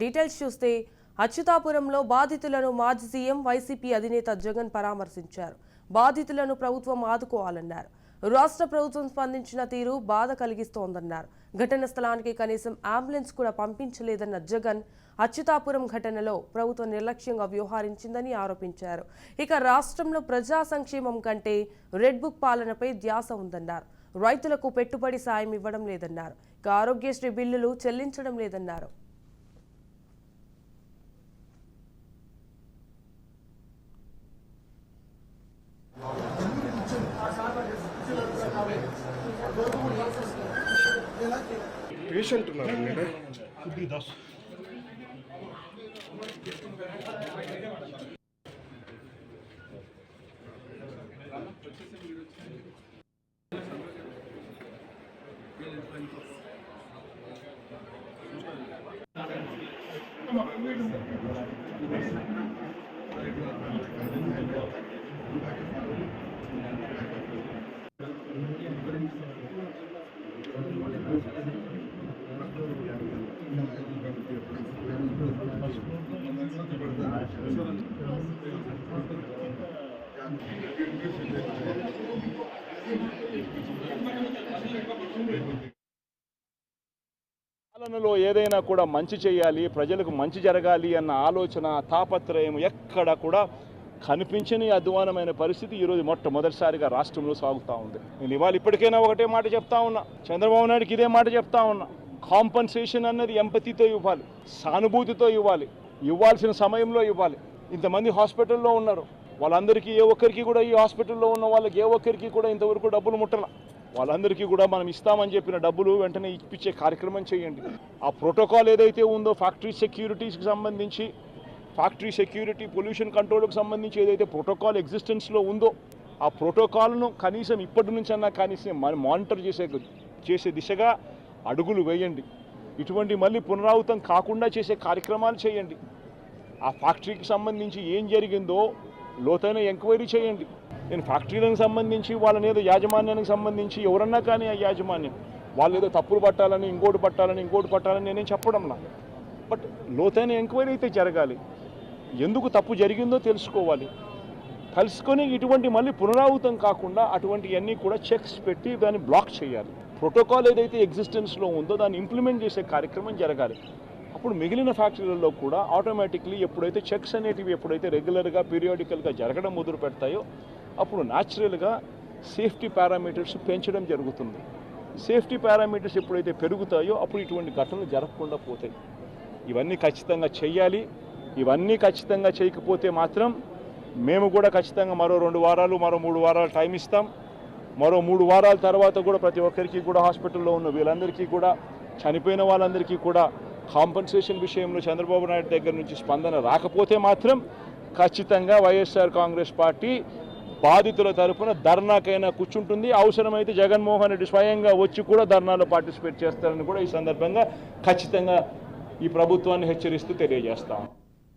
Details చూస్తే అచ్యుతాపురంలో బాధితులను మాజీ సీఎం వైసీపీ అధినేత జగన్ పరామర్శించారు. బాధితులను ప్రభుత్వం ఆదుకోవాలన్నారు. రాష్ట్ర ప్రభుత్వం స్పందించిన తీరు బాధ కలిగిస్తోందన్నారు. ఘటన స్థలానికి కనీసం అంబులెన్స్ కూడా పంపించలేదన్న జగన్ అచ్యుతాపురం ఘటనలో ప్రభుత్వం నిర్లక్ష్యంగా వ్యవహరించిందని ఆరోపించారు. ఇక రాష్ట్రంలో ప్రజా సంక్షేమం కంటే రెడ్ బుక్ పాలనపై ధ్యాస ఉందన్నారు. రైతులకు పెట్టుబడి సాయం ఇవ్వడం లేదన్నారు. ఇక ఆరోగ్యశ్రీ బిల్లులు చెల్లించడం లేదన్నారు. పేషెంట్ ఉన్నారండి పాలనలో ఏదైనా కూడా మంచి చేయాలి ప్రజలకు మంచి జరగాలి అన్న ఆలోచన తాపత్రయం ఎక్కడ కూడా కనిపించని అధ్వానమైన పరిస్థితి ఈరోజు మొట్టమొదటిసారిగా రాష్ట్రంలో సాగుతూ ఉంది. నేను ఇవాళ ఇప్పటికైనా ఒకటే మాట చెప్తా ఉన్నా. చంద్రబాబు నాయుడికి ఇదే మాట చెప్తా ఉన్నా. కాంపన్సేషన్ అన్నది ఎంపతితో ఇవ్వాలి సానుభూతితో ఇవ్వాలి. ఇవ్వాల్సిన సమయంలో ఇవ్వాలి. ఇంతమంది హాస్పిటల్లో ఉన్నారు. వాళ్ళందరికీ ఏ ఒక్కరికి కూడా ఈ హాస్పిటల్లో ఉన్న వాళ్ళకి ఏ ఒక్కరికి కూడా ఇంతవరకు డబ్బులు ముట్టల. వాళ్ళందరికీ కూడా మనం ఇస్తామని చెప్పిన డబ్బులు వెంటనే ఇప్పించే కార్యక్రమం చేయండి. ఆ ప్రోటోకాల్ ఏదైతే ఉందో ఫ్యాక్టరీ సెక్యూరిటీస్కి సంబంధించి ఫ్యాక్టరీ సెక్యూరిటీ పొల్యూషన్ కంట్రోల్కి సంబంధించి ఏదైతే ప్రోటోకాల్ ఎగ్జిస్టెన్స్లో ఉందో ఆ ప్రోటోకాల్ను కనీసం ఇప్పటి నుంచి అన్నా కనీసం మనం మానిటర్ చేసే చేసే దిశగా అడుగులు వేయండి. ఇటువంటి మళ్ళీ పునరావృతం కాకుండా చేసే కార్యక్రమాలు చేయండి. ఆ ఫ్యాక్టరీకి సంబంధించి ఏం జరిగిందో లోతైన ఎంక్వైరీ చేయండి. నేను ఫ్యాక్టరీలకు సంబంధించి వాళ్ళని ఏదో యాజమాన్యానికి సంబంధించి ఎవరన్నా కానీ ఆ యాజమాన్యం వాళ్ళు ఏదో తప్పులు పట్టాలని ఇంకోటి పట్టాలని ఇంకోటి పట్టాలని నేనేం చెప్పడం నా బట్ లోతైన ఎంక్వైరీ అయితే జరగాలి. ఎందుకు తప్పు జరిగిందో తెలుసుకోవాలి. కలుసుకొని ఇటువంటి మళ్ళీ పునరావృతం కాకుండా అటువంటివన్నీ కూడా చెక్స్ పెట్టి దాన్ని బ్లాక్ చేయాలి. ప్రోటోకాల్ ఏదైతే ఎగ్జిస్టెన్స్లో ఉందో దాన్ని ఇంప్లిమెంట్ చేసే కార్యక్రమం జరగాలి. అప్పుడు మిగిలిన ఫ్యాక్టరీలలో కూడా ఆటోమేటిక్లీ ఎప్పుడైతే చెక్స్ అనేటివి ఎప్పుడైతే రెగ్యులర్గా పీరియాడికల్గా జరగడం మొదలు పెడతాయో అప్పుడు న్యాచురల్గా సేఫ్టీ పారామీటర్స్ పెంచడం జరుగుతుంది. సేఫ్టీ పారామీటర్స్ ఎప్పుడైతే పెరుగుతాయో అప్పుడు ఇటువంటి ఘటనలు జరగకుండా పోతాయి. ఇవన్నీ ఖచ్చితంగా చేయాలి ఇవన్నీ ఖచ్చితంగా చేయకపోతే మాత్రం మేము కూడా ఖచ్చితంగా మరో రెండు వారాలు మరో మూడు వారాలు టైం ఇస్తాం. మరో మూడు వారాల తర్వాత కూడా ప్రతి ఒక్కరికి కూడా హాస్పిటల్లో ఉన్న వీళ్ళందరికీ కూడా చనిపోయిన వాళ్ళందరికీ కూడా కాంపన్సేషన్ విషయంలో చంద్రబాబు నాయుడు దగ్గర నుంచి స్పందన రాకపోతే మాత్రం ఖచ్చితంగా వైఎస్ఆర్ కాంగ్రెస్ పార్టీ బాధితుల తరపున ధర్నాకైనా కూర్చుంటుంది. అవసరమైతే జగన్మోహన్ రెడ్డి స్వయంగా వచ్చి కూడా ధర్నాలో పార్టిసిపేట్ చేస్తారని కూడా ఈ సందర్భంగా ఖచ్చితంగా ఈ ప్రభుత్వాన్ని హెచ్చరిస్తూ తెలియజేస్తాం.